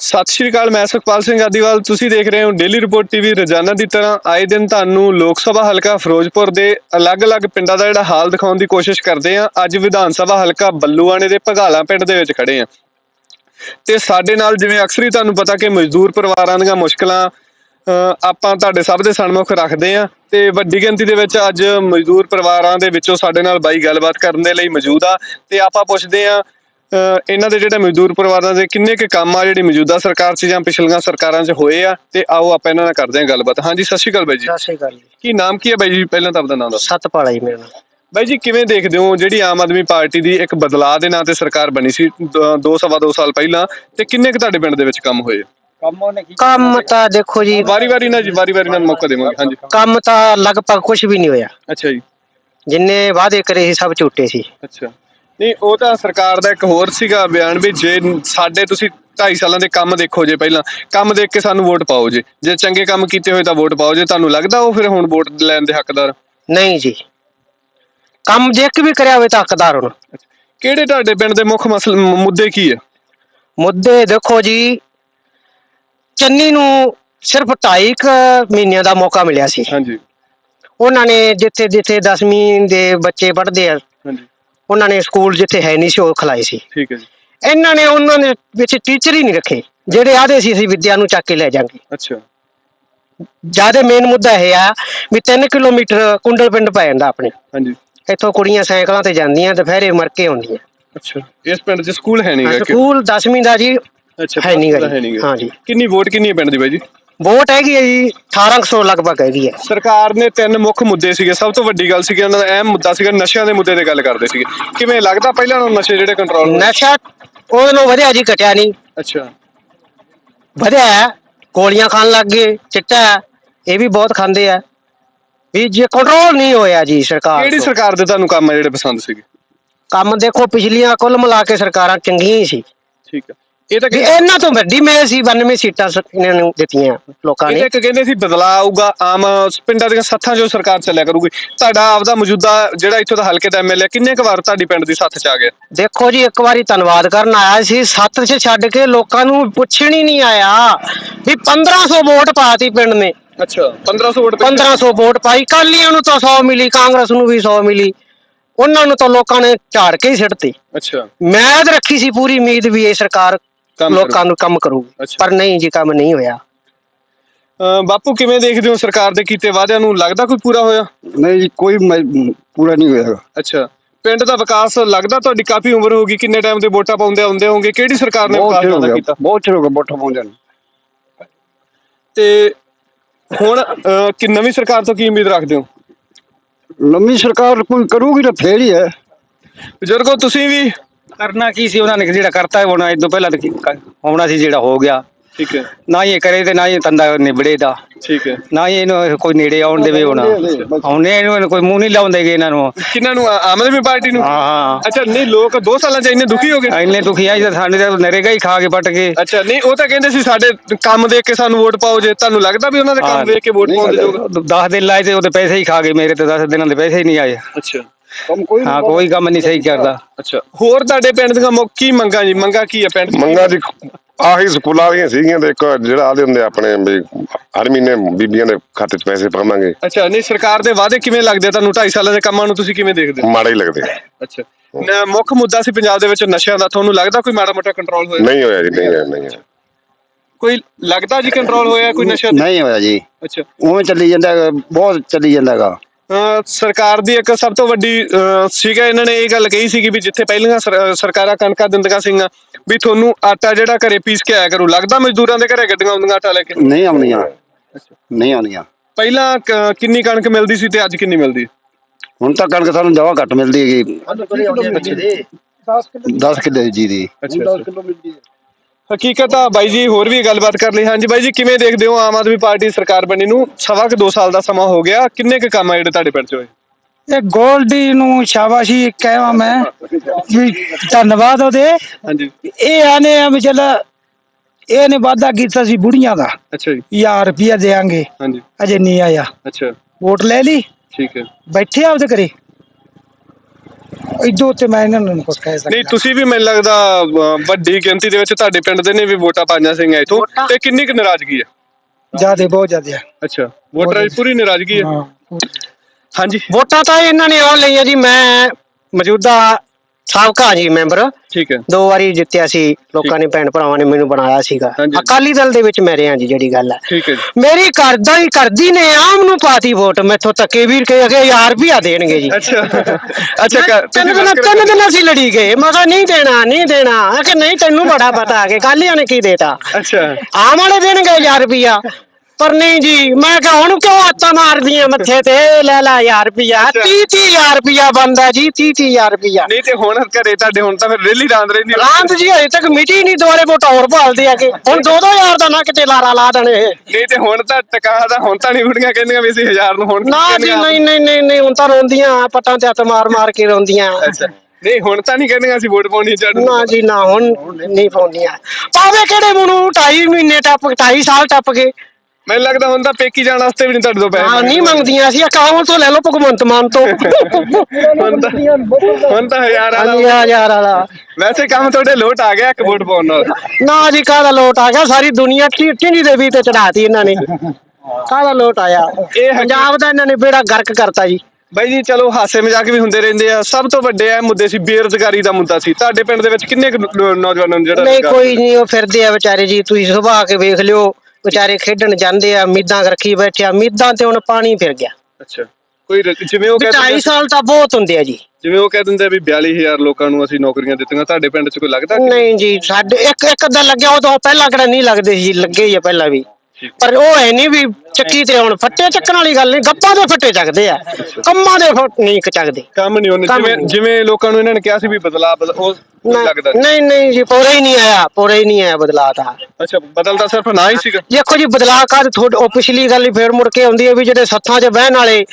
ਸਤਿ ਸ਼੍ਰੀ ਅਕਾਲ ਮੈਂ ਸੁਖਪਾਲ ਸਿੰਘ ਆਦੀਵਾਲ। ਤੁਸੀਂ ਦੇਖ ਰਹੇ ਹੋ ਡੇਲੀ ਰਿਪੋਰਟ ਟੀਵੀ ਰੋਜ਼ਾਨਾ ਦੀ ਤਰ੍ਹਾਂ ਆਏ ਦਿਨ ਤੁਹਾਨੂੰ ਲੋਕ ਸਭਾ ਹਲਕਾ ਫਿਰੋਜ਼ਪੁਰ ਦੇ ਅਲੱਗ-ਅਲੱਗ ਪਿੰਡਾਂ ਦਾ ਜਿਹੜਾ ਹਾਲ ਦਿਖਾਉਣ ਦੀ ਕੋਸ਼ਿਸ਼ ਕਰਦੇ ਹਾਂ। ਅੱਜ ਵਿਧਾਨ ਸਭਾ ਹਲਕਾ ਬੱਲੂਆਣੇ ਦੇ ਭਗਾਲਾ ਪਿੰਡ ਦੇ ਵਿੱਚ ਖੜੇ ਹਾਂ। ਤੇ ਸਾਡੇ ਨਾਲ ਜਿਵੇਂ ਅਕਸਰ ਹੀ ਤੁਹਾਨੂੰ ਪਤਾ ਕਿ ਮਜ਼ਦੂਰ ਪਰਿਵਾਰਾਂ ਦੀਆਂ ਮੁਸ਼ਕਲਾਂ ਅ, ਆਪਾਂ ਤੁਹਾਡੇ ਸਭ ਦੇ ਸਨਮੁਖ ਰੱਖਦੇ ਹਾਂ। ਤੇ ਵੱਡੀ ਗਿਣਤੀ ਦੇ ਵਿੱਚ ਅੱਜ ਮਜ਼ਦੂਰ ਪਰਿਵਾਰਾਂ ਦੇ ਵਿੱਚੋਂ ਸਾਡੇ ਨਾਲ ਬਾਈ ਗੱਲਬਾਤ ਕਰਨ ਦੇ ਲਈ ਮੌਜੂਦ ਆ। ਤੇ ਆਪਾਂ ਪੁੱਛਦੇ ਹਾਂ ਇਹਨਾਂ ਦੇ ਜਿਹੜੇ ਮਜ਼ਦੂਰ ਪਰਿਵਾਰਾਂ ਦੇ ਕਿੰਨੇ ਕੁ ਕੰਮ ਆ ਜਿਹੜੀ ਮੌਜੂਦਾ ਸਰਕਾਰ 'ਚ ਜਾਂ ਪਿਛਲੀਆਂ ਸਰਕਾਰਾਂ 'ਚ ਹੋਏ ਆ ਤੇ ਆਓ ਆਪਾਂ ਇਹਨਾਂ ਨਾਲ ਕਰਦੇ ਹਾਂ ਗੱਲਬਾਤ। ਹਾਂਜੀ ਸਤਿ ਸ਼੍ਰੀ ਅਕਾਲ ਬਾਈ ਜੀ। ਸਤਿ ਸ਼੍ਰੀ ਅਕਾਲ ਜੀ। ਕੀ ਨਾਮ ਕੀ ਹੈ ਬਾਈ ਜੀ? ਪਹਿਲਾਂ ਤਾਂ ਆਪਦਾ ਨਾਮ ਦੱਸੋ। ਸਤਪਾਲਾ ਜੀ ਮੇਰਾ ਨਾਮ। ਬਾਈ ਜੀ ਕਿਵੇਂ ਦੇਖਦੇ ਹੋ ਜਿਹੜੀ ਆਮ ਆਦਮੀ ਪਾਰਟੀ ਦੀ ਇੱਕ ਬਦਲਾਅ ਦੇ ਨਾਂ ਤੇ ਸਰਕਾਰ ਬਣੀ ਸੀ ਦ- ਦੋ ਸਵਾ ਦੋ ਸਾਲ ਪਹਿਲਾਂ ਤੇ ਕਿੰਨੇ ਕੁ ਤੁਹਾਡੇ ਪਿੰਡ ਦੇ ਵਿੱਚ ਕੰਮ ਹੋਏ? ਕੰਮ ਤਾਂ ਦੇਖੋ ਜੀ ਵਾਰੀ-ਵਾਰੀ ਨਾਲ ਜੀ ਵਾਰੀ-ਵਾਰੀ ਨਾਲ ਮੌਕਾ ਦੇਵਾਂਗੇ ਹਾਂਜੀ। ਕੰਮ ਤਾਂ ਲਗਭਗ ਕੁਝ ਵੀ ਨਹੀਂ ਹੋਇਆ। ਅੱਛਾ ਜੀ। ਜਿੰਨੇ ਵਾਅਦੇ ਕਰੇ ਸੀ ਸਭ ਝੂਠੇ ਸੀ। ਅੱਛਾ। ਨਹੀਂ ਉਹ ਤਾਂ ਸਰਕਾਰ ਦਾ ਇੱਕ ਹੋਰ ਸੀਗਾ ਬਿਆਨ ਵੀ ਜੇ ਸਾਡੇ ਤੁਸੀਂ 2.5 ਸਾਲਾਂ ਦੇ ਕੰਮ ਦੇਖੋ ਜੇ ਪਹਿਲਾਂ ਕੰਮ ਦੇਖ ਕੇ ਸਾਨੂੰ ਵੋਟ ਪਾਓ ਜੇ। ਜੇ ਚੰਗੇ ਕੰਮ ਕੀਤੇ ਹੋਏ ਤਾਂ ਵੋਟ ਪਾਓ ਜੇ ਤੁਹਾਨੂੰ ਲੱਗਦਾ ਉਹ ਫਿਰ ਹੁਣ ਵੋਟ ਲੈਣ ਦੇ ਹੱਕਦਾਰ? ਨਹੀਂ ਜੀ। ਕੰਮ ਜੇ ਇੱਕ ਵੀ ਕਰਿਆ ਹੋਵੇ ਤਾਂ ਹੱਕਦਾਰ ਹੋਣ ਕਿਹੜੇ ਤੁਹਾਡੇ ਪਿੰਡ ਦੇ ਮੁੱਖ ਮਸਲ ਮੁੱਦੇ ਕੀ ਹੈ ਮੁੱਦੇ ਦੇਖੋ ਜੀ ਚੰਨੀ ਨੂੰ ਸਿਰਫ 2.5 ਮਹੀਨਿਆਂ ਦਾ ਮੌਕਾ ਮਿਲਿਆ ਸੀ। ਹਾਂਜੀ। ਉਹਨਾਂ ਨੇ ਜਿੱਥੇ ਜਿੱਥੇ 10ਵੀਂ ਦੇ ਬੱਚੇ ਪੜ੍ਹਦੇ ਆ ਹਾਂਜੀ। ਉਹਨਾਂ ਨੇ ਸਕੂਲ ਜਿੱਥੇ ਹੈ ਨਹੀਂ ਸੀ ਉਹ ਖਲਾਏ ਸੀ। ਠੀਕ ਹੈ ਜੀ। ਇਹਨਾਂ ਨੇ ਉਹਨਾਂ ਦੇ ਵਿੱਚ ਟੀਚਰ ਹੀ ਨਹੀਂ ਰੱਖੇ। ਜਿਹੜੇ ਆਦੇ ਸੀ ਅਸੀਂ ਵਿਦਿਆ ਨੂੰ ਚੱਕ ਕੇ ਲੈ ਜਾਾਂਗੇ। ਅੱਛਾ। ਜ਼ਿਆਦਾ ਮੇਨ ਮੁੱਦਾ ਇਹ ਆ ਵੀ 3 ਕਿਲੋਮੀਟਰ ਕੁੰਡਲ ਪਿੰਡ ਪੈ ਜਾਂਦਾ ਆਪਣੇ। ਹਾਂਜੀ। ਇੱਥੋਂ ਕੁੜੀਆਂ ਸਾਈਕਲਾਂ ਤੇ ਜਾਂਦੀਆਂ ਦੁਪਹਿਰੇ ਮਰ ਕੇ ਆਉਂਦੀਆਂ। ਅੱਛਾ। ਇਸ ਪਿੰਡ 'ਚ ਸਕੂਲ ਹੈ ਨਹੀਂਗਾ ਸਕੂਲ 10ਵੀਂ ਦਾ ਜੀ ਅੱਛਾ ਹੈ ਨੀਗਾ ਹੈ ਜੀ ਨਹੀਂਗਾ ਹਾਂਜੀ ਕਿੰਨੀ ਵੋਟ ਕਿੰਨੀ ਹੈ ਪਿੰਡ ਦੀ ਬਾਈ ਜੀ? ਵੋਟ ਹੈਗੀ ਹੈ ਜੀ 1800 ਲਗਭਗ ਹੈਗੀ ਹੈ। ਸਰਕਾਰ ਨੇ ਤਿੰਨ ਮੁੱਖ ਮੁੱਦੇ ਸੀਗੇ ਸਭ ਤੋਂ ਵੱਡੀ ਗੱਲ ਸੀਗੀ ਉਹਨਾਂ ਦਾ ਅਹਿਮ ਮੁੱਦਾ ਸੀਗਾ ਨਸ਼ਿਆਂ ਦੇ ਮੁੱਦੇ ਤੇ ਗੱਲ ਕਰਦੇ ਸੀਗੇ। ਕਿਵੇਂ ਲੱਗਦਾ ਪਹਿਲਾਂ ਨਾਲੋਂ ਨਸ਼ੇ ਜਿਹੜੇ ਕੰਟਰੋਲ ਨਸ਼ਾ ਉਹਦੇ ਨੂੰ ਵਧਿਆ ਜੀ ਘਟਿਆ ਨਹੀਂ। ਅੱਛਾ। ਵਧਿਆ ਹੈ। ਗੋਲੀਆਂ ਖਾਣ ਲੱਗ ਗਏ ਚਿੱਟਾ ਹੈ, ਇਹ ਵੀ ਬਹੁਤ ਖਾਂਦੇ ਆ। ਵੀ ਜੇ ਕੰਟਰੋਲ ਨਹੀਂ ਹੋਇਆ ਜੀ ਸਰਕਾਰ ਕਿਹੜੀ ਤੋਂ। ਸਰਕਾਰ ਦੇ ਤੁਹਾਨੂੰ ਕੰਮ ਆ ਜਿਹੜੇ ਪਸੰਦ ਸੀਗੇ? ਕੰਮ ਦੇਖੋ ਪਿਛਲੀਆਂ ਕੁੱਲ ਮਿਲਾ ਕੇ ਸਰਕਾਰਾਂ ਚੰਗੀਆਂ ਹੀ ਸੀ। ਠੀਕ ਆ ਇਹ ਤਾਂ ਵੀ ਇਹਨਾਂ ਤੋਂ ਵੱਡੀ ਮੇਲ ਸੀ 92 ਸੀਟਾਂ ਸ- ਇਹਨਾਂ ਨੂੰ ਦਿੱਤੀਆਂ ਲੋਕਾਂ ਇਹ ਨੇ। ਤਾਂ ਇੱਕ ਕਹਿੰਦੇ ਸੀ ਬਦਲਾਅ ਆਊਗਾ ਆਮ ਪਿੰਡਾਂ ਦੀਆਂ ਸੱਥਾਂ 'ਚੋਂ ਸਰਕਾਰ ਚੱਲਿਆ ਕਰੂਗੀ। ਤੁਹਾਡਾ ਆਪਦਾ ਮੌਜੂਦਾ ਜਿਹੜਾ ਇੱਥੋਂ ਦਾ ਹਲਕੇ ਦਾ ਐਮਐਲਏ ਕਿੰਨੇ ਕੁ ਵਾਰ ਤੁਹਾਡੀ ਪਿੰਡ ਦੀ ਸੱਥ 'ਚ ਆ ਗਿਆ? ਦੇਖੋ ਜੀ ਇੱਕ ਵਾਰੀ ਧੰਨਵਾਦ ਕਰਨ ਆਇਆ ਸੀ ਸੱਤ 'ਚ ਛੱਡ ਕੇ ਲੋਕਾਂ ਨੂੰ ਪੁੱਛਣ ਹੀ ਨਹੀਂ ਆਇਆ ਵੀ 1500 ਵੋਟ ਪਾਤੀ ਪਿੰਡ ਨੇ। ਅੱਛਾ 1500 ਵੋਟ 1500 ਵੋਟ ਪਾਈ ਕਾਲੀਆਂ ਨੂੰ ਤਾਂ 100 ਮਿਲੀ ਕਾਂਗਰਸ ਨੂੰ ਵੀ 100 ਮਿਲੀ। ਉਹਨਾਂ ਨੂੰ ਤਾਂ ਲੋਕਾਂ ਨੇ ਝਾੜ ਕੇ ਹੀ ਸਿੱਟਤੀ। ਅੱਛਾ। ਮੈਂ ਤਾਂ ਰੱਖੀ ਸੀ ਪੂਰੀ ਉਮੀਦ ਵੀ ਇਹ ਸਰਕਾਰ ਕੰਮ ਲੋਕਾਂ ਨੂੰ ਕੰਮ ਕਰੂਗੀ। ਅੱਛਾ। ਪਰ ਨਹੀਂ ਜੀ ਕੰਮ ਨਹੀਂ ਹੋਇਆ। ਅਹ ਬਾਪੂ ਕਿਵੇਂ ਦੇਖਦੇ ਹੋ ਸਰਕਾਰ ਦੇ ਕੀਤੇ ਵਾਅਦਿਆਂ ਨੂੰ? ਲੱਗਦਾ ਕੋਈ ਪੂਰਾ ਹੋਇਆ? ਨਹੀਂ ਜੀ ਕੋਈ ਮ- ਪੂਰਾ ਨਹੀਂ ਹੋਇਆ ਅੱਛਾ। ਪਿੰਡ ਦਾ ਵਿਕਾਸ ਲੱਗਦਾ ਤੁਹਾਡੀ ਕਾਫੀ ਉਮਰ ਹੋ ਗਈ? ਕਿੰਨੇ ਟਾਈਮ ਦੇ ਵੋਟਾਂ ਪਾਉਂਦੇ ਆਉਂਦੇ ਹੋਵੋਗੇ ਕਿਹੜੀ ਸਰਕਾਰ ਨੇ ਬਹੁਤ ਵਿਕਾਸ ਚਿਰ ਹੋ ਜ਼ਿਆਦਾ ਗਿਆ ਕੀਤਾ? ਬਹੁਤ ਚਿਰ ਹੋ ਗਿਆ ਵੋਟਾਂ ਪਾਉਂਦੇ ਨੂੰ। ਤੇ ਹੁਣ ਅਹ, ਕਿ ਨਵੀਂ ਸਰਕਾਰ ਤੋਂ ਕੀ ਉਮੀਦ ਰੱਖਦੇ ਹੋ? ਲੰਮੀ ਸਰਕਾਰ ਕੋਈ ਕਰੂਗੀ ਤਾਂ ਫੇਰ ਹੀ ਹੈ। ਬਜ਼ੁਰਗੋ ਤੁਸੀਂ ਵੀ ਕਰਨਾ ਕੀ ਸੀ ਉਹਨਾਂ ਨੇ? ਜਿਹੜਾ ਕਰਤਾ ਹੁਣ ਇਹ ਤੋਂ ਪਹਿਲਾਂ ਤਾਂ ਕੀ ਕਰ- ਹੋਣਾ ਸੀ ਜਿਹੜਾ ਹੋ ਗਿਆ। ਠੀਕ ਹੈ। ਨਾ ਹੀ ਇਹ ਕਰੇ ਤੇ ਨਾ ਹੀ ਇਹ ਧੰਦਾ ਨਿਬੜੇ ਦਾ। ਠੀਕ ਹੈ। ਨਾ ਹੀ ਇਹਨੂੰ ਕੋਈ ਨੇੜੇ ਆਉਣ ਦੇਵੇ ਹੁਣ। ਆਉਣੇ ਇਹਨੂੰ ਕੋਈ ਮੂੰਹ ਨਹੀਂ ਲਾਉਣ ਦੇਗੇ ਇਹਨਾਂ ਨੂੰ। ਕਿਹਨਾਂ ਨੂੰ? ਆ- ਆਮ ਆਦਮੀ ਪਾਰਟੀ ਨੂੰ? ਹਾਂ ਹਾਂ। ਅੱਛਾ ਨਹੀਂ ਲੋਕ 2 ਸਾਲਾਂ ਚ ਇੰਨੇ ਦੁਖੀ ਹੋ ਗਏ। ਇੰਨੇ ਦੁਖੀ ਆ ਜੀ ਸਾਡੇ ਤਾਂ ਨਰੇਗਾ ਹੀ ਖਾ ਕੇ ਪਟ ਕੇ ਅੱਛਾ ਨਹੀਂ ਉਹ ਤਾਂ ਕਹਿੰਦੇ ਸੀ ਸਾਡੇ ਕੰਮ ਦੇਖ ਕੇ ਸਾਨੂੰ ਵੋਟ ਪਾਓ ਜੇ। ਤੁਹਾਨੂੰ ਲੱਗਦਾ ਵੀ ਉਹਨਾਂ ਦੇ ਕੰਮ ਹਾਂ। ਦੇਖ ਕੇ ਵੋਟ ਪਾਉਂਦੇ ਜਾਊਗਾ 10 ਦਿਨ ਲਾਏ ਤੇ ਉਹਦੇ ਪੈਸੇ ਹੀ ਖਾ ਗਏ। ਮੇਰੇ ਤੇ 10 ਦਿਨਾਂ ਦੇ ਪੈਸੇ ਹੀ ਨਹੀਂ ਆਏ। ਅੱਛਾ। ਕੰਮ ਕੋਈ ਹਾਂ ਕੋਈ ਕੰਮ ਨਹੀਂ ਸਹੀ ਕਰਦਾ। ਅੱਛਾ ਹੋਰ ਤੁਹਾਡੇ ਪਿੰਡ ਦੀਆਂ ਮੁੱਖ ਕੀ ਮੰਗਾਂ ਜੀ? ਮੰਗਾਂ ਕੀ ਆ ਪਿੰਡ? ਮੰਗਾ ਜੀ ਆਹੀ ਸਕੂਲਾਂ ਵਾਲੀਆਂ ਸੀਗੀਆਂ ਤੇ ਇੱਕ ਜਿਹੜਾ ਆਦੇ ਹੁੰਦੇ ਆ ਆਪਣੇ ਵੀ ਹਰ ਮਹੀਨੇ ਬੀਬੀਆਂ ਦੇ ਖਾਤੇ 'ਚ ਪੈਸੇ ਪਾਵਾਂਗੇ। ਅੱਛਾ ਨਹੀਂ ਸਰਕਾਰ ਦੇ ਵਾਅਦੇ ਕਿਵੇਂ ਲੱਗਦੇ ਆ ਤੁਹਾਨੂੰ? 2.5 ਸਾਲਾਂ ਦੇ ਕੰਮਾਂ ਨੂੰ ਤੁਸੀਂ ਕਿਵੇਂ ਦੇਖਦੇ ਹੋ? ਮਾੜੇ ਹੀ ਲੱਗਦੇ ਆ। ਅੱਛਾ। ਨਾ, ਮੁੱਖ ਮੁੱਦਾ ਸੀ ਪੰਜਾਬ ਦੇ ਵਿੱਚ ਨਸ਼ਿਆਂ ਦਾ। ਤੁਹਾਨੂੰ ਲੱਗਦਾ ਕੋਈ ਮਾੜਾ ਮੋਟਾ ਕੰਟਰੋਲ ਹੋਇਆ? ਨਹੀਂ ਹੋਇਆ ਜੀ ਨਹੀਂ ਹੋਇਆ ਨਹੀਂ ਹੋਇਆ। ਕੋਈ ਲੱਗਦਾ ਜੀ ਕੰਟਰੋਲ ਹੋਇਆ ਕੋਈ ਨਸ਼ਾ ਤੇ? ਨਹੀਂ ਹੋਇਆ ਜੀ। ਅੱਛਾ। ਉਵੇਂ ਚੱਲੀ ਜਾਂਦਾ ਹੈਗਾ, ਬਹੁਤ ਚੱਲੀ ਜਾਂਦਾ ਹੈਗਾ ਅਹ ਸਰਕਾਰ ਦੀ ਇੱਕ ਸਭ ਤੋਂ ਵੱਡੀ ਸੀਗਾ ਇਹਨਾਂ ਨੇ ਇਹ ਗੱਲ ਕਹੀ ਸੀਗੀ ਵੀ ਜਿੱਥੇ ਪਹਿਲੀਆਂ ਸਰ- ਸਰਕਾਰਾਂ ਕਣਕਾਂ ਦਿੰਦੀਆਂ ਸੀਗੀਆਂ ਵੀ ਤੁਹਾਨੂੰ ਆਟਾ ਜਿਹੜਾ ਘਰੇ ਪੀਸ ਕੇ ਆਇਆ ਕਰੂ। ਲੱਗਦਾ ਮਜ਼ਦੂਰਾਂ ਦੇ ਘਰੇ ਗੱਡੀਆਂ ਆਉਂਦੀਆਂ ਆਟਾ ਲੈ ਕੇ? ਨਹੀਂ ਆਉਂਦੀਆਂ ਨਹੀਂ ਆਉਂਦੀਆਂ ਪਹਿਲਾਂ ਕਿੰਨੀ ਕਣਕ ਮਿਲਦੀ ਸੀ ਤੇ ਅੱਜ ਕਿੰਨੀ ਮਿਲਦੀ? ਹੈ ਹੁਣ ਤਾਂ ਕਣਕ ਸਾਨੂੰ ਦਵਾ ਘੱਟ ਮਿਲਦੀ ਹੈਗੀ। 10 ਕਿੱਲੇ ਜੀ ਦੀ ਹਕੀਕਤ ਆ ਬਾਈ ਜੀ ਹੋਰ ਵੀ ਗੱਲਬਾਤ ਕਰ ਲਈ। ਹਾਂਜੀ ਬਾਈ ਜੀ ਕਿਵੇਂ ਦੇਖਦੇ ਹੋ ਆਮ ਆਦਮੀ ਪਾਰਟੀ ਸਰਕਾਰ ਬਣੀ ਨੂੰ? ਸਵਾ ਕੁ 2 ਸਾਲ ਦਾ ਸਮਾਂ ਹੋ ਗਿਆ। ਕਿੰਨੇ ਕੁ ਕੰਮ ਆ ਜਿਹੜੇ ਤੁਹਾਡੇ ਪਿੰਡ 'ਚ ਹੋਏ? ਇਹ ਗੋਲਡੀ ਨੂੰ ਸ਼ਾਬਾਸ਼ੀ ਕਹਿਵਾ ਮੈਂ ਵੀ ਧੰਨਵਾਦ ਉਹਦੇ। ਹਾਂਜੀ। ਇਹ ਆਨੇ ਆ ਵੀ ਚੱਲ ਵਾਅਦਾ ਕੀਤਾ ਸੀ ਬੁੜੀਆਂ ਦਾ। ਅੱਛਾ ਜੀ। 1000 ਰੁਪਇਆ ਦੇਾਂਗੇ ਹਾਂਜੀ। ਅਜੇ ਨਹੀਂ ਆਇਆ। ਅੱਛਾ। ਵੋਟ ਲੈ ਲਈ। ਠੀਕ ਹੈ। ਬੈਠੇ ਆ ਉਹਦੇ ਘਰੇ। ਇਦੋਂ ਤੇ ਮੈਂ ਇਹਨਾਂ ਨੂੰ ਕੁਝ ਕਹਿ ਸਕਦਾ। ਨਹੀਂ ਤੁਸੀਂ ਵੀ ਮੈਨੂੰ ਲੱਗਦਾ ਅਹ, ਵੱਡੀ ਗਿਣਤੀ ਦੇ ਵਿੱਚ ਤੁਹਾਡੇ ਪਿੰਡ ਦੇ ਨੇ ਵੀ ਵੋਟਾਂ ਪਾਈਆਂ ਸੀਗੀਆਂ ਇਥੋਂ? ਤੇ ਕਿੰਨੀ ਕੁ ਨਾਰਾਜ਼ਗੀ ਹੈ? ਜਿਆਦੇ ਬਹੁਤ ਜਿਆਦੇ ਆ। ਅੱਛਾ ਵੋਟਰਾਂ ਦੀ ਪੂਰੀ ਨਾਰਾਜ਼ਗੀ ਹੈ? ਹਾਂ। ਹਾਂਜੀ। ਵੋਟਾਂ ਤਾਂ ਇਹਨਾਂ ਨੇ ਉਹ ਲਈਆਂ ਜੀ ਮੈਂ ਮੌਜੂਦਾ ਸਾਬਕਾ ਜੀ ਮੈਂਬਰ। ਠੀਕ ਹੈ। ਦੋ ਵਾਰੀ ਜਿੱਤਿਆ ਸੀ ਲੋਕਾਂ ਨੇ ਭੈਣ ਭਰਾਵਾਂ ਨੇ ਮੈਨੂੰ ਬਣਾਇਆ ਸੀਗਾ। ਹਾਂਜੀ। ਅਕਾਲੀ ਦਲ ਦੇ ਵਿੱਚ ਮੈਂ ਰਿਹਾ ਜੀ ਜਿਹੜੀ ਗੱਲ ਹੈ। ਠੀਕ ਹੈ ਜੀ। ਮੇਰੀ ਕਰਦਾ ਹੀ ਕਰਦੀ ਨੇ ਆਮ ਨੂੰ ਪਾਤੀ ਵੋਟ ਮੈਥੋਂ ਧੱਕੇ ਵੀਰ ਕੇ ਅਗੇ 1000 ਰੁਪਿਆ ਦੇਣਗੇ ਜੀ। ਅੱਛਾ। ਅੱਛਾ ਕ- ਤਿੰਨ ਤੁਸੀਂ ਦਿਨ ਤਿੰਨ ਦਿਨ ਅਸੀਂ ਲੜੀ ਗਏ। ਮੈਂ ਕਿਹਾ ਨਹੀਂ ਦੇਣਾ ਨਹੀਂ ਦੇਣਾ। ਆ ਕਿ ਨਹੀਂ ਤੈਨੂੰ ਬੜਾ ਪਤਾ ਕਿ ਕੱਲ ਹੀ ਉਹਨੇ ਕੀ ਦੇਤਾ। ਅੱਛਾ। ਆਮ ਵਾਲੇ ਦੇਣਗੇ 1000 ਰੁਪਿਆ ਪਰ ਨਹੀਂ ਜੀ ਮੈਂ ਕਿਹਾ ਹੁਣ ਕਿਉਂ ਆਤਾਂ ਮਾਰਦੀਆਂ ਮੱਥੇ ਤੇ? ਲੈ ਲੈ 1000 ਰੁਪਿਆ 30 30000 ਰੁਪਿਆ ਬੰਦਾ ਜੀ 30 30000 ਰੁਪਿਆ ਨਹੀਂ ਤੇ ਹੁਣ ਘਰੇ ਤੁਹਾਡੇ ਹੁਣ ਤਾਂ ਫਿਰ ਰੇਲੀ ਰਾਂਦ ਰਹਿੰਦੀ ਹੋਣੀ। ਰਾਂਦ ਜੀ ਹਜੇ ਤੱਕ ਮਿਟੀ ਨਹੀਂ ਦੁਆਰੇ ਵੋਟ ਹੋਰ ਭਾਲਦੇ ਆ ਕਿ। ਹੁਣ 2-2000 ਦਾ ਨਾ ਕਿਤੇ ਲਾਰਾ ਲਾ ਦੇਣੇ ਇਹ। ਨਹੀਂ ਤੇ ਹੁਣ ਤਾਂ ਟਕਾ ਦਾ ਹੁਣ ਤਾਂ ਨਹੀਂ ਬੁੜੀਆਂ ਕਹਿੰਦੀਆਂ ਵੀ ਅਸੀਂ ਹਜ਼ਾਰ ਨੂੰ ਹੁਣ ਨਾ ਜੀ ਕਹਿੰਦੀਆਂ। ਨਹੀਂ ਨਹੀਂ ਨਹੀਂ ਨਹੀਂ ਹੁਣ ਤਾਂ ਰੋਂਦੀਆਂ ਪੱਟਾਂ ਤੇ ਹੱਥ ਮਾਰ ਮਾਰ ਕੇ ਰੋਂਦੀਆਂ। ਅੱਛਾ। ਨਹੀਂ ਹੁਣ ਤਾਂ ਨਹੀਂ ਕਹਿੰਦੀਆਂ ਅਸੀਂ ਵੋਟ ਪਾਉਣੀ ਚੜ੍ਹ ਨਾ। ਜੀ ਨਾ ਹੁਣ ਨਹੀਂ ਪਾਉਂਦੀਆਂ। ਪਾਵੇ ਕਿਹੜੇ ਮੂੰਹ 2.5 ਮਹੀਨੇ ਟੱਪ 2.5 ਸਾਲ ਟੱਪ ਗਏ। ਮੈਨੂੰ ਲੱਗਦਾ ਹੁਣ ਤਾਂ ਪੇਕੀ ਜਾਣ ਵਾਸਤੇ ਵੀ ਨਹੀਂ ਤੁਹਾਡੇ ਤੋਂ ਪੈਸੇ ਹਾਂ ਨਹੀਂ ਮੰਗਦੀਆਂ ਅਸੀਂ ਅਕਾਊਂਟ ਤੋਂ ਲੈ ਲਓ ਭਗਵੰਤ ਮਾਨ ਤੋਂ। ਹੁਣ ਤਾਂ ਹੁਣ ਤਾਂ ਹਜ਼ਾਰ ਹਾਂਜੀ ਵਾਲਾ ਹਜ਼ਾਰ ਵਾਲਾ ਵੈਸੇ ਕੰਮ ਤੁਹਾਡੇ ਲੋਟ ਆ ਗਿਆ ਇੱਕ ਵੋਟ ਪਾਉਣ ਨਾਲ। ਨਾ ਜੀ ਕਾਹਦਾ ਲੋਟ ਆ ਗਿਆ? ਸਾਰੀ ਦੁਨੀਆ ਟਿੰਡੀ ਦੇ ਵੀ ਤੇ ਚੜਾਤੀ ਇਹਨਾਂ ਨੇ। ਕਾਹਦਾ ਲੋਟ ਆਇਆ? ਇਹ ਪੰਜਾਬ ਦਾ ਇਹਨਾਂ ਨੇ ਬੇੜਾ ਗਰਕ ਕਰਤਾ ਜੀ। ਬਾਈ ਜੀ ਚਲੋ ਹਾਸੇ ਮਜ਼ਾਕ ਵੀ ਹੁੰਦੇ ਰਹਿੰਦੇ ਆ। ਸਭ ਤੋਂ ਵੱਡੇ ਆ ਮੁੱਦੇ ਸੀ ਬੇਰੁਜ਼ਗਾਰੀ ਦਾ ਮੁੱਦਾ ਸੀ। ਤੁਹਾਡੇ ਪਿੰਡ ਦੇ ਵਿੱਚ ਕਿੰਨੇ ਕੁ ਨੌ- ਨੌਜਵਾਨਾਂ ਨੂੰ ਜਿਹੜਾ ਨਹੀਂ ਕੋਈ ਨਹੀਂ ਉਹ ਫਿਰਦੇ ਆ ਵਿਚਾਰੇ ਜੀ ਤੁਸੀਂ ਸੁਭਾ ਕੇ ਵੇਖ ਲਿਓ। ਵਿਚਾਰੇ ਖੇਡਣ ਜਾਂਦੇ ਆ ਉਮੀਦਾਂ ਰੱਖੀ ਬੈਠੇ ਆ ਉਮੀਦਾਂ ਤੇ ਹੁਣ ਪਾਣੀ ਫਿਰ ਗਿਆ। ਅੱਛਾ। ਕੋਈ ਰ- ਜਿਵੇਂ ਉਹ ਵੀ ਕਹਿੰਦੇ ਢਾਈ ਸਾਲ ਤਾਂ ਬਹੁਤ ਹੁੰਦੇ ਆ ਜੀ। ਜਿਵੇਂ ਉਹ ਕਹਿ ਦਿੰਦੇ ਆ ਵੀ 42000 ਲੋਕਾਂ ਨੂੰ ਅਸੀਂ ਨੌਕਰੀਆਂ ਦਿੱਤੀਆਂ ਤੁਹਾਡੇ ਪਿੰਡ 'ਚ ਕੋਈ ਲੱਗਦਾ ਕਿ- ਨਹੀਂ ਜੀ ਸਾਡੇ ਇੱਕ ਇੱਕ ਅੱਧਾ ਲੱਗਿਆ ਉਹ ਤਾਂ ਪਹਿਲਾਂ ਕਿਹੜਾ ਨਹੀਂ ਲੱਗਦੇ ਸੀ ਲੱਗੇ ਹੀ ਆ ਪਹਿਲਾਂ ਵੀ। ਪਰ ਉਹ ਹੈ ਨਹੀਂ ਵੀ ਚੱਕੀ ਤੇ ਹੁਣ ਫੱਟੇ ਚੱਕਣ ਵਾਲੀ ਗੱਲ ਨਹੀਂ ਗੱਪਾਂ ਦੇ ਫੱਟੇ ਚੱਕਦੇ ਆ ਕੰਮਾਂ ਦੇ ਫੱਟ ਨਹੀਂ ਚੱਕਦੇ। ਕੰਮ ਨਹੀਂ ਉਹਨੇ ਕੰਮ ਜਿਵੇਂ ਨਹੀਂ। ਜਿਵੇਂ ਲੋਕਾਂ ਨੂੰ ਇਹਨਾਂ ਨੇ ਕਿਹਾ ਸੀ ਵੀ ਬਦਲ- ਉਹ ਨਹੀਂ ਲੱਗਦਾ। ਨਹੀਂ ਨਹੀਂ ਜੀ ਪੂਰਾ ਹੀ ਨਹੀਂ ਆਇਆ ਪੂਰਾ ਹੀ ਨਹੀਂ ਆਇਆ ਬਦਲਾਅ ਤਾਂ। ਅੱਛਾ ਬਦਲਦਾ ਸਿਰਫ ਨਾ ਹੀ ਸੀਗਾ? ਦੇਖੋ ਜੀ ਬਦਲਾਅ ਕਾਦ ਤੁਹਾਡੇ ਉਹ ਪਿਛਲੀ ਗੱਲ ਹੀ ਫੇਰ ਮੁੜ ਕੇ ਆਉਂਦੀ ਹੈ ਵੀ ਜਿਹੜੇ ਸੱਥਾਂ 'ਚ ਬਹਿਣ ਵਾਲੇ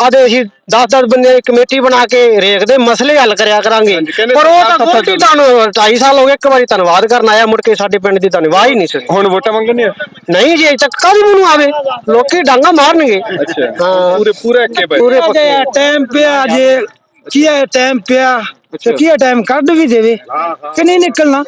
ਆਦੇ ਅਸੀਂ 10-10 ਬੰਦੇ ਦੀ ਕਮੇਟੀ ਬਣਾ ਕੇ ਰੇਖਦੇ ਮਸਲੇ ਹੱਲ ਕਰਿਆ ਕਰਾਂਗੇ। ਹਾਂਜੀ, ਕਹਿੰਦੇ ਪਰ ਉਹ ਸੱਥਾਂ ਤਾਂ ਗੋਲਡੀ ਚੱਲ- ਤੁਹਾਨੂੰ 2.5 ਸਾਲ ਹੋ ਗਏ ਇੱਕ ਵਾਰੀ ਧੰਨਵਾਦ ਕਰਨ ਆਇਆ ਮੁੜ ਕੇ ਸਾਡੇ ਪਿੰਡ ਦੀ ਧੰਨਵਾਦ ਹੀ ਨਹੀਂ ਸੀ। ਹੁਣ ਵੋਟਾਂ ਮੰਗਣ ਨਹੀਂ ਨਹੀਂ ਜੀ ਅਜੇ ਤੱਕ ਕਾਹਦੀ ਮੂੰਹ ਆਵੇ? ਲੋਕੀ ਡਾਂਗਾ ਮਾਰਨਗੇ। ਅੱਛਾ। ਹਾਂ। ਪੂਰੇ ਪੂਰੇ ਅੱਕੇ ਪਏ। ਪੂਰੇ ਪੱਕੇ। ਟਾਈਮ ਪਿਆ ਜੇ ਕੀ ਹੈ ਟਾਈਮ ਪਿਆ? ਤੇ ਕੀ ਟਾਈਮ ਕੱਢ ਵੀ ਦੇਵੇ। ਕਿ ਨਹੀਂ ਨਿਕਲਣਾ?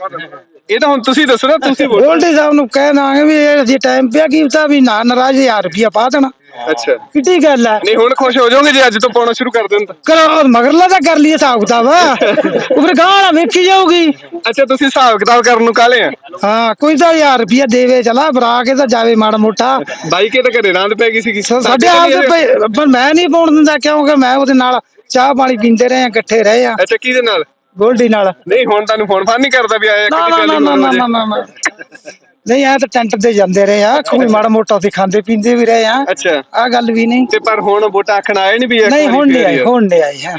ਇਹ ਤਾਂ ਹੁਣ ਤੁਸੀਂ ਦੱਸੋ ਨਾ ਤੁਸੀਂ ਵੋਟ ਗੋਲਡੀ ਸਾਹਿਬ ਨੂੰ ਕਹਿ ਦਾਂਗੇ ਵੀ ਇਹ ਜੇ ਟਾਈਮ ਪਿਆ ਕੀ ਪਤਾ ਵੀ ਨਾ ਨਾਰਾਜ਼ 1000 ਰੁਪਿਆ ਪਾ ਦੇਣਾ। ਅੱਛਾ। ਕਿੱਡੀ ਗੱਲ ਹੈ ਨਹੀਂ ਹੁਣ ਖੁਸ਼ ਹੋ ਜਾਓਗੇ ਜੇ ਅੱਜ ਤੋਂ ਪਾਉਣਾ ਸ਼ੁਰੂ ਕਰ ਦੇਣ ਤਾਂ। ਕਰੋ ਮਗਰਲਾ ਤਾਂ ਕਰ ਲਈਏ ਹਿਸਾਬ ਕਿਤਾਬ। ਉਪਰ ਗਾਂ ਵਾਲਾ ਵੇਖੀ ਜਾਊਗੀ। ਅੱਛਾ ਤੁਸੀਂ ਹਿਸਾਬ ਕਿਤਾਬ ਕਰਨ ਨੂੰ ਕਾਲੇ ਆ? ਹਾਂ ਕੋਈ ਤਾਂ 1000 ਰੁਪਿਆ ਦੇਵੇ ਚਲਾ ਬਰਾ ਕੇ ਤਾਂ ਜਾਵੇ ਮਾੜਾ ਮੋਟਾ। ਬਾਈ ਕੇ ਤਾਂ ਘਰੇ ਰਾਂਦ ਪੈ ਗਈ ਸੀ ਸਾਡੇ ਆਪ ਦੇ ਪਈ- ਪਰ ਮੈਂ ਨਹੀਂ ਪਾਉਣ ਦਿੰਦਾ ਕਿਉਂਕਿ ਮੈਂ ਉਹਦੇ ਨਾਲ ਚਾਹ ਪਾਣੀ ਪੀਂਦੇ ਰਹੇ ਆ ਇਕੱਠੇ ਰਹੇ ਆ। ਅੱਛਾ ਕਿਹਦੇ ਨਾਲ? ਗੋਲਡੀ ਨਾਲ। ਨਹੀਂ ਹੁਣ ਤੁਹਾਨੂੰ ਫੋਨ ਫਾਨ ਨਹੀਂ ਕਰਦਾ ਵੀ ਆਇਆ ਨਾ ਨਾ ਨਾ ਨਾ ਨਾ, ਨਾ ਨਾ। ਨਹੀਂ ਆ ਤਾਂ ਟੈਂਟ ਤੇ ਜਾਂਦੇ ਰਹੇ ਆ ਕੋਈ ਮਾੜਾ ਮੋਟਾ ਤੇ ਖਾਂਦੇ ਪੀਂਦੇ ਵੀ ਰਹੇ ਆ। ਅੱਛਾ। ਆ ਗੱਲ ਵੀ ਨਹੀਂ। ਤੇ ਪਰ ਹੁਣ ਵੋਟਾਂ ਆਖਣ ਆਏ ਨਹੀਂ ਵੀ ਇੱਕ ਨਹੀਂ ਵਾਰੀ ਹੁਣ ਨਹੀਂ ਫੇਰ ਆਈ ਆ। ਹੁਣ ਨਹੀਂ ਆਈ ਹਾਂ।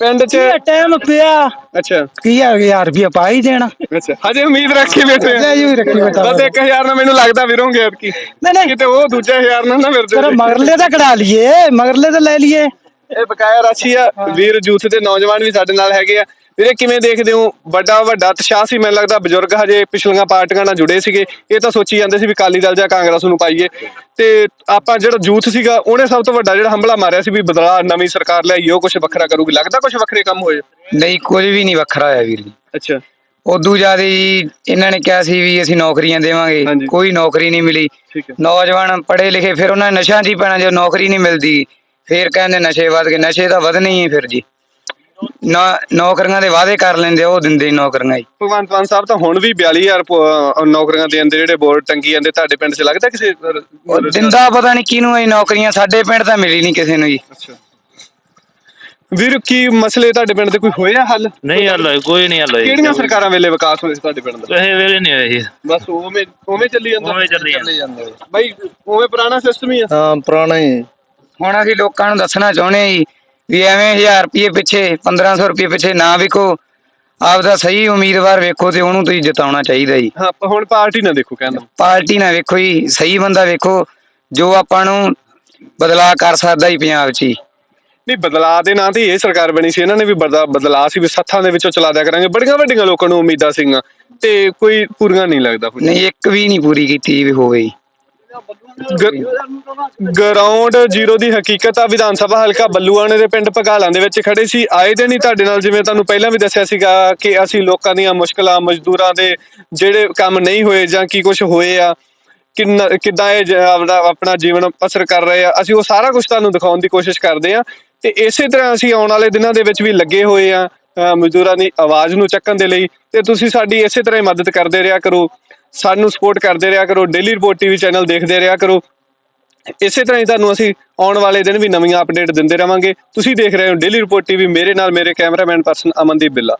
ਪਿੰਡ 'ਚ ਇਹ ਟਾਈਮ ਪਿਆ। ਅੱਛਾ। ਕੀ ਆ 1000 ਰੁਪਿਆ ਪਾ ਹੀ ਦੇਣਾ। ਅੱਛਾ ਹਜੇ ਉਮੀਦ ਰੱਖੀ ਬੈਠੇ ਲੈ ਜੀ ਵੀ ਰੱਖੀ ਬੈਠਾ ਬਸ 1000 ਨਾਲ ਮੈਨੂੰ ਲੱਗਦਾ ਵਿਰੋਂਗੇ ਐਤਕੀ। ਨਹੀਂ ਨਹੀਂ। ਕਿਤੇ ਉਹ ਦੂਜਾ 1000 ਨਾਲ ਨਾ ਪਰ ਫਿਰਦੇ ਮਗਰਲੇ ਤਾਂ ਕਢਾ ਲਈਏ ਮਗਰਲੇ ਤਾਂ ਲੈ ਲਈਏ। ਇਹ ਬਕਾਇਆ ਰਾਸ਼ੀ ਆ। ਵੀਰ ਜੂਥ ਦੇ ਨੌਜਵਾਨ ਵੀ ਸਾਡੇ ਨਾਲ ਹੈਗੇ ਆ। ਵੀਰੇ ਕਿਵੇਂ ਦੇਖਦੇ ਹੋ? ਵੱਡਾ ਵੱਡਾ ਉਤਸ਼ਾਹ ਸੀ ਮੈਨੂੰ ਲੱਗਦਾ ਬਜ਼ੁਰਗ ਹਜੇ ਪਿਛਲੀਆਂ ਪਾਰਟੀਆਂ ਨਾਲ ਜੁੜੇ ਸੀਗੇ। ਇਹ ਤਾਂ ਸੋਚੀ ਜਾਂਦੇ ਸੀ ਵੀ ਕਾਲੀ ਦਲ ਜਾਂ ਕਾਂਗਰਸ ਨੂੰ ਪਾਈਏ। ਤੇ ਆਪਾਂ ਜਿਹੜਾ ਜੂਥ ਸੀਗਾ ਉਹਨੇ ਸਭ ਤੋਂ ਵੱਡਾ ਜਿਹੜਾ ਹੰਬਲਾ ਮਾਰਿਆ ਸੀ ਵੀ ਬਦਲਾ ਨਵੀਂ ਸਰਕਾਰ ਲਿਆਈ ਉਹ ਕੁਝ ਵੱਖਰਾ ਕਰੂਗੀ। ਲੱਗਦਾ ਕੁਝ ਵੱਖਰੇ ਕੰਮ ਹੋਏ? ਨਹੀਂ ਕੁਝ ਵੀ ਨਹੀਂ ਵੱਖਰਾ ਹੋਇਆ ਵੀਰ ਜੀ। ਅੱਛਾ। ਉਦੋਂ ਜ਼ਿਆਦਾ ਜੀ ਇਹਨਾਂ ਨੇ ਕਿਹਾ ਸੀ ਵੀ ਅਸੀਂ ਨੌਕਰੀਆਂ। ਦੇਵਾਂਗੇ। ਕੋਈ ਨੌਕਰੀ ਨਹੀਂ ਮਿਲੀ। ਨੌਜਵਾਨ ਪੜ੍ਹੇ ਲਿਖੇ ਫਿਰ ਉਹਨਾਂ ਨੇ ਨਸ਼ਿਆਂ 'ਚ ਹੀ ਪੈਣਾ ਜੇ ਨੌਕਰੀ ਨਹੀਂ ਮਿਲਦੀ ਫਿਰ ਕਹਿੰਦੇ ਨਸ਼ੇ ਵੱਧ ਗਏ। ਨਸ਼ੇ ਤਾਂ ਵਧਣੇ ਹੈ ਫਿਰ ਜੀ। ਨਾ ਨੌਕਰੀਆਂ ਦੇ ਵਾਅਦੇ ਕਰ ਲੈਂਦੇ ਉਹ ਦਿੰਦੇ ਨੌਕਰੀਆਂ ਜੀ। ਭਗਵੰਤ ਮਾਨ ਸਾਹਿਬ ਤਾਂ ਹੁਣ ਵੀ 42000 ਪ- ਨੌਕਰੀਆਂ ਦੇ ਜਿਹੜੇ ਬੋਰਡ ਟੰਗੀ ਜਾਂਦੇ ਤੁਹਾਡੇ ਪਿੰਡ 'ਚ ਲੱਗਦਾ ਕਿਸੇ ਉਹ ਦਿੰਦਾ ਪਤਾ ਨਹੀਂ ਕਿਹਨੂੰ ਇਹ ਨੌਕਰੀਆਂ ਸਾਡੇ ਪਿੰਡ ਤਾਂ ਮਿਲੀ ਨਹੀਂ ਕਿਸੇ ਨੂੰ ਜੀ। ਅੱਛਾ। ਵੀਰ ਕੀ ਮਸਲੇ ਤੁਹਾਡੇ ਪਿੰਡ ਦੇ ਕੋਈ ਹੋਏ ਆ ਹੱਲ? ਨਹੀਂ ਹੱਲ ਕੋਈ ਨਹੀਂ ਹੱਲ। ਕਿਹੜੀਆਂ ਸਰਕਾਰਾਂ ਵੇਲੇ ਵਿਕਾਸ ਹੋਇਆ ਸੀ ਤੁਹਾਡੇ ਪਿੰਡ ਦਾ? ਕਿਸੇ ਵੇਲੇ ਨਹੀਂ ਹੋਇਆ ਜੀ। ਬਸ ਉਵੇਂ ਉਵੇਂ ਚੱਲੀ ਜਾਂਦਾ? ਉਵੇਂ ਚੱਲੀ ਜਾਂਦਾ। ਬਾਈ ਉਵੇਂ ਪੁਰਾਣਾ ਸਿਸਟਮ ਹੀ ਆ? ਹਾਂ ਪੁਰਾਣਾ ਹੀ। ਹੁਣ ਅਸੀਂ ਲੋਕਾਂ ਨੂੰ ਦੱਸਣਾ ਚਾਹੁੰਦੇ ਹਾਂ ਜੀ ਵੀ ਐਵੇਂ 1000 ਰੁਪਏ ਪਿੱਛੇ 1500 ਰੁਪਏ ਪਿੱਛੇ ਨਾ ਵਿਕੋ। ਆਪਦਾ ਸਹੀ ਉਮੀਦਵਾਰ ਵੇਖੋ ਤੇ ਉਹਨੂੰ ਤੁਸੀਂ ਜਿਤਾਉਣਾ ਚਾਹੀਦਾ ਜੀ। ਹਾਂ ਪ- ਹੁਣ ਪਾਰਟੀ ਨਾ ਦੇਖੋ ਕਹਿੰਦਾ ਪਾਰਟੀ ਨਾ ਵੇਖੋ ਜੀ ਸਹੀ ਬੰਦਾ ਵੇਖੋ ਜੋ ਆਪਾਂ ਨੂੰ ਬਦਲਾਅ ਕਰ ਸਕਦਾ ਹੀ ਪੰਜਾਬ 'ਚ ਹੀ ਨਹੀਂ ਬਦਲਾਅ ਦੇ ਨਾਂ ਤੇ ਇਹ ਸਰਕਾਰ ਬਣੀ ਸੀ। ਇਹਨਾਂ ਨੇ ਵੀ ਬਦਲਾ ਬਦਲਾਅ ਸੀ ਵੀ ਸੱਥਾਂ ਦੇ ਵਿੱਚੋਂ ਚਲਾ ਦਿਆ ਕਰਾਂਗੇ। ਬੜੀਆਂ ਵੱਡੀਆਂ ਲੋਕਾਂ ਨੂੰ ਉਮੀਦਾਂ ਸੀਗੀਆਂ ਤੇ ਕੋਈ ਪੂਰੀਆਂ ਨਹੀਂ ਲੱਗਦਾ ਨਹੀਂ ਇੱਕ ਵੀ ਨਹੀਂ ਪੂਰੀ ਕੀਤੀ ਵੀ ਹੋਵੇ ਗਰਾਊਂਡ ਜ਼ੀਰੋ ਦੀ ਹਕੀਕਤ ਆ, ਵਿਧਾਨ ਸਭਾ ਹਲਕਾ ਬੱਲੂਆਣੇ ਦੇ ਪਿੰਡ ਭਗਾਲਾਂ ਦੇ ਵਿੱਚ ਖੜੇ ਸੀ। ਆਏ ਦਿਨ ਹੀ ਤੁਹਾਡੇ ਨਾਲ ਜਿਵੇਂ ਤੁਹਾਨੂੰ ਪਹਿਲਾਂ ਵੀ ਦੱਸਿਆ ਸੀਗਾ ਕਿ ਅਸੀਂ ਲੋਕਾਂ ਦੀਆਂ ਮੁਸ਼ਕਲਾਂ, ਮਜ਼ਦੂਰਾਂ ਦੇ ਜਿਹੜੇ ਕੰਮ ਨਹੀਂ ਹੋਏ ਜਾਂ ਕੀ ਕੁਝ ਹੋਏ ਆ, ਕਿੰਨਾ, ਕਿੱਦਾਂ ਇਹ ਆਪਣਾ ਜੀਵਨ ਅਸਰ ਕਰ ਰਹੇ ਆ, ਅਸੀਂ ਉਹ ਸਾਰਾ ਕੁਝ ਤੁਹਾਨੂੰ ਦਿਖਾਉਣ ਦੀ ਕੋਸ਼ਿਸ਼ ਕਰਦੇ ਆ। ਤੇ ਇਸੇ ਤਰ੍ਹਾਂ ਅਸੀਂ ਆਉਣ ਵਾਲੇ ਦਿਨਾਂ ਦੇ ਵਿੱਚ ਵੀ ਲੱਗੇ ਹੋਏ ਆ ਮਜ਼ਦੂਰਾਂ ਦੀ ਆਵਾਜ਼ ਨੂੰ ਚੱਕਣ ਦੇ ਲਈ। ਤੇ ਤੁਸੀਂ ਸਾਡੀ ਇਸੇ ਤਰ੍ਹਾਂ ਹੀ ਮਦਦ ਕਰਦੇ ਰਿਹਾ ਕਰੋ। ਸਾਨੂੰ ਸਪੋਰਟ ਕਰਦੇ ਰਿਹਾ ਕਰੋ ਡੇਲੀ ਰਿਪੋਰਟ ਟੀਵੀ ਚੈਨਲ ਦੇਖਦੇ ਰਿਹਾ ਕਰੋ। ਇਸੇ ਤਰ੍ਹਾਂ ਹੀ ਤੁਹਾਨੂੰ ਅਸੀਂ ਆਉਣ ਵਾਲੇ ਦਿਨ ਵੀ ਨਵੀਆਂ ਅਪਡੇਟ ਦਿੰਦੇ ਰਵਾਂਗੇ। ਤੁਸੀਂ ਦੇਖ ਰਹੇ ਹੋ ਡੇਲੀ ਰਿਪੋਰਟ ਟੀਵੀ ਮੇਰੇ ਨਾਲ ਮੇਰੇ ਕੈਮਰਾਮੈਨ ਪਰਸਨ ਅਮਨਦੀਪ ਬਿੱਲਾ।